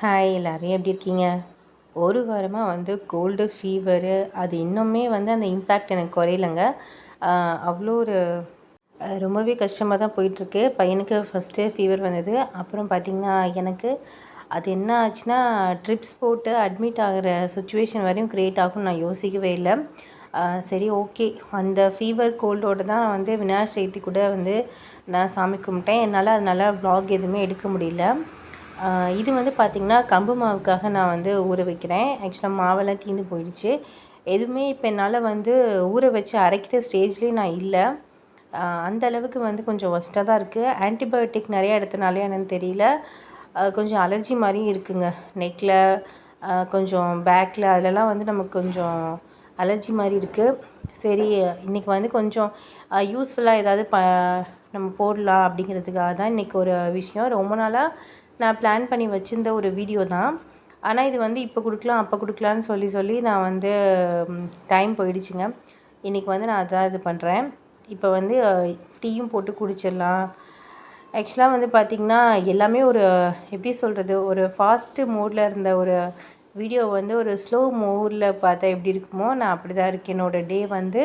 Hi எல்லோரும் எப்படி இருக்கீங்க? ஒரு வாரமாக வந்து கோல்டு ஃபீவரு அது இன்னுமே வந்து அந்த இம்பேக்ட் எனக்கு குறையலங்க. அவ்வளோ ஒரு ரொம்பவே கஷ்டமாக தான் போயிட்டுருக்கு. பையனுக்கு ஃபஸ்ட்டு ஃபீவர் வந்தது. அப்புறம் பார்த்திங்கன்னா எனக்கு அது என்ன ஆச்சுன்னா ட்ரிப்ஸ் போட்டு அட்மிட் ஆகிற சுச்சுவேஷன் வரையும் க்ரியேட் ஆகும்னு நான் யோசிக்கவே இல்லை. சரி ஓகே அந்த ஃபீவர் கோல்டோடு தான் வந்து விநாயகர் சதுர்த்தி கூட வந்து நான் சாமி கும்பிட்டேன். என்னால் அதனால் வ்ளாக் எதுவுமே எடுக்க முடியல. இது வந்து பார்த்திங்கன்னா கம்பு மாவுக்காக நான் வந்து ஊற வைக்கிறேன். ஆக்சுவலாக மாவெல்லாம் தீர்ந்து போயிடுச்சு. எதுவுமே இப்போ என்னால் வந்து ஊற வச்சு அரைக்கிற ஸ்டேஜ்லேயும் நான் இல்லை. அந்த அளவுக்கு வந்து கொஞ்சம் ஒஸ்ட்டாக தான் இருக்குது ஆன்டிபயோட்டிக் நிறையா எடுத்தனாலே என்னென்னு தெரியல. கொஞ்சம் அலர்ஜி மாதிரியும் இருக்குங்க. நெக்கில் கொஞ்சம் பேக்கில் அதிலலாம் வந்து நமக்கு கொஞ்சம் அலர்ஜி மாதிரி இருக்குது சரி இன்றைக்கி வந்து கொஞ்சம் யூஸ்ஃபுல்லாக ஏதாவது ப நம்ம போடலாம் அப்படிங்கிறதுக்காக தான் இன்றைக்கி ஒரு விஷயம். ரொம்ப நாளாக நான் பிளான் பண்ணி வச்சுருந்த ஒரு வீடியோ தான். ஆனால் இது வந்து இப்போ கொடுக்கலாம் அப்போ கொடுக்கலான்னு சொல்லி சொல்லி நான் வந்து டைம் போயிடுச்சுங்க. இன்றைக்கி வந்து நான் அதான் இது பண்ணுறேன் இப்போ வந்து டீயும் போட்டு குடிச்சிடலாம். ஆக்சுவலாக வந்து பார்த்திங்கன்னா எல்லாமே ஒரு எப்படி சொல்கிறது ஒரு ஃபாஸ்ட்டு மோடில் இருந்த ஒரு வீடியோ வந்து ஒரு ஸ்லோ மோடில் பார்த்தா எப்படி இருக்குமோ நான் அப்படி தான் இருக்கேன். என்னோடய டே வந்து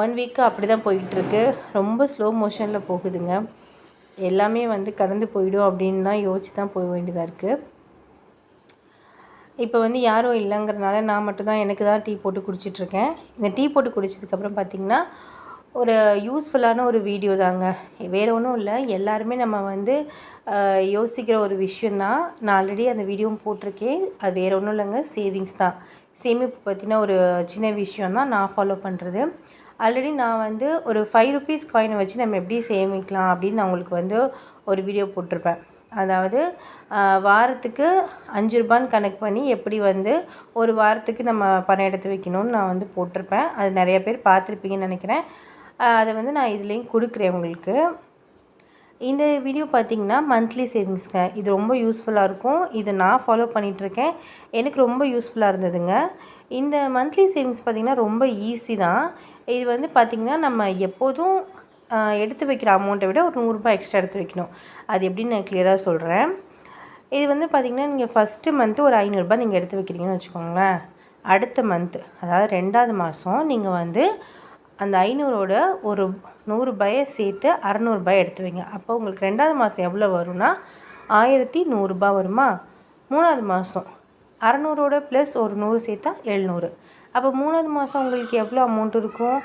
ஒன் வீக்கு அப்படி தான் போயிட்டுருக்கு. ரொம்ப ஸ்லோ மோஷனில் போகுதுங்க. எல்லாமே வந்து கடந்து போயிடும் அப்படின்னு தான் யோசிச்சு தான் போக வேண்டியதாக இருக்குது இப்போ வந்து யாரும் இல்லைங்கிறனால நான் மட்டும்தான் எனக்கு தான் டீ போட்டு குடிச்சிட்ருக்கேன் இந்த டீ போட்டு குடித்ததுக்கப்புறம் பார்த்திங்கன்னா ஒரு யூஸ்ஃபுல்லான ஒரு வீடியோ தாங்க. வேறு ஒன்றும் இல்லை. எல்லாருமே நம்ம வந்து யோசிக்கிற ஒரு விஷயந்தான் நான் ஆல்ரெடி அந்த வீடியோவும் போட்டிருக்கேன். அது வேறு ஒன்றும் இல்லைங்க. சேவிங்ஸ் தான். சேமிப்பு பற்றின ஒரு சின்ன விஷயம் தான் நான் ஃபாலோ பண்ணுறது ஆல்ரெடி நான் வந்து ஒரு ஃபைவ் ருபீஸ் காயினை வச்சு நம்ம எப்படி சேமிக்கலாம் அப்படின்னு நான் உங்களுக்கு வந்து ஒரு வீடியோ போட்டிருப்பேன். அதாவது வாரத்துக்கு அஞ்சு ரூபான்னு கணக்கு பண்ணி எப்படி வந்து ஒரு வாரத்துக்கு நம்ம பணம் எடுத்து வைக்கணும்னு நான் வந்து போட்டிருப்பேன். அது நிறைய பேர் பார்த்துருப்பீங்கன்னு நினைக்கிறேன். அதை வந்து நான் இதுலேயும் கொடுக்குறேன் உங்களுக்கு. இந்த வீடியோ பார்த்திங்கன்னா மந்த்லி சேவிங்ஸ்ங்க இது ரொம்ப யூஸ்ஃபுல்லாக இருக்கும். இதை நான் ஃபாலோ பண்ணிகிட்ருக்கேன் எனக்கு ரொம்ப யூஸ்ஃபுல்லாக இருந்ததுங்க. இந்த மந்த்லி சேவிங்ஸ் பார்த்திங்கன்னா ரொம்ப ஈஸி தான். இது வந்து பார்த்திங்கன்னா நம்ம எப்போதும் எடுத்து வைக்கிற அமௌண்ட்டை விட ஒரு நூறுரூபா எக்ஸ்ட்ரா எடுத்து வைக்கணும். அது எப்படின்னு நான் கிளியராக சொல்கிறேன் இது வந்து பார்த்திங்கன்னா நீங்கள் ஃபஸ்ட்டு மந்த்து ஒரு ஐநூறுரூபா நீங்கள் எடுத்து வைக்கிறீங்கன்னு வச்சுக்கோங்களேன். அடுத்த மந்த்து அதாவது ரெண்டாவது மாதம் நீங்கள் வந்து அந்த ஐநூறோட ஒரு நூறுரூபாயை சேர்த்து அறநூறுபாயை எடுத்து வைங்க. அப்போ உங்களுக்கு ரெண்டாவது மாதம் எவ்வளோ வரும்னா ஆயிரத்தி நூறுரூபா வருமா? மூணாவது மாதம் அறநூறோட ப்ளஸ் ஒரு நூறு சேர்த்தா எழுநூறு. அப்போ மூணாவது மாதம் உங்களுக்கு எவ்வளோ அமௌண்ட் இருக்கும்?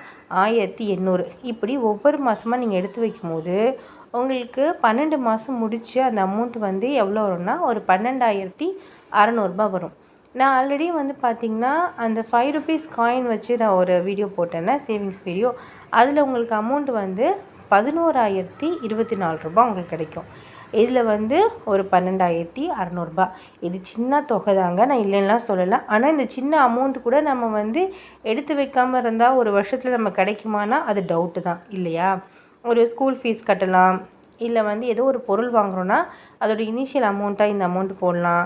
ஆயிரத்தி எண்ணூறு. இப்படி ஒவ்வொரு மாதமாக நீங்கள் எடுத்து வைக்கும்போது உங்களுக்கு பன்னெண்டு மாதம் முடித்து அந்த அமௌண்ட் வந்து எவ்வளோ வரும்னா ஒரு பன்னெண்டாயிரத்தி அறநூறுபா வரும். நான் ஆல்ரெடி வந்து பார்த்திங்கன்னா அந்த ஃபைவ் ருபீஸ் காயின் வச்சு நான் ஒரு வீடியோ போட்டேன்னா சேவிங்ஸ் வீடியோ அதில் உங்களுக்கு அமௌண்ட் வந்து பதினோராயிரத்தி இருபத்தி நாலு ரூபா உங்களுக்கு கிடைக்கும். இதில் வந்து ஒரு பன்னெண்டாயிரத்தி அறநூறுபா இது சின்ன தொகை தாங்க நான் இல்லைன்னா சொல்லலை. ஆனால் இந்த சின்ன அமௌண்ட் கூட நம்ம வந்து எடுத்து வைக்காமல் இருந்தால் ஒரு வருஷத்தில் நம்ம கிடைக்குமானா அது டவுட்டு தான் இல்லையா? ஒரு ஸ்கூல் ஃபீஸ் கட்டலாம் இல்லை வந்து ஏதோ ஒரு பொருள் வாங்குகிறோன்னா அதோடய இனிஷியல் அமௌண்ட்டாக இந்த அமௌண்ட் போடலாம்.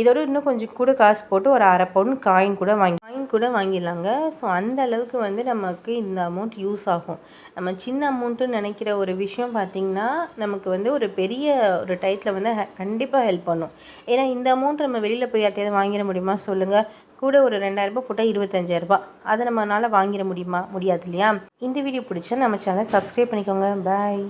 இதோட இன்னும் கொஞ்சம் கூட காசு போட்டு ஒரு அரை பவுன் காயின் கூட வாங்கி காயின் கூட வாங்கிடலாங்க. ஸோ அந்த அளவுக்கு வந்து நமக்கு இந்த அமௌண்ட் யூஸ் ஆகும். நம்ம சின்ன அமௌண்ட்டுன்னு நினைக்கிற ஒரு விஷயம் பார்த்திங்கன்னா நமக்கு வந்து ஒரு பெரிய ஒரு டயத்தில் வந்து கண்டிப்பாக ஹெல்ப் பண்ணும். ஏன்னா இந்த அமௌண்ட் நம்ம வெளியில் போய் யார்ட்டையாவது வாங்கிட முடியுமா? சொல்லுங்கள் கூட ஒரு ரெண்டாயிரரூபா போட்டால் இருபத்தஞ்சாயிரரூபா அதை நம்மளால் வாங்கிட முடியுமா? முடியாது இல்லையா? இந்த வீடியோ பிடிச்சா நம்ம சேனலை சப்ஸ்கிரைப் பண்ணிக்கோங்க. பாய்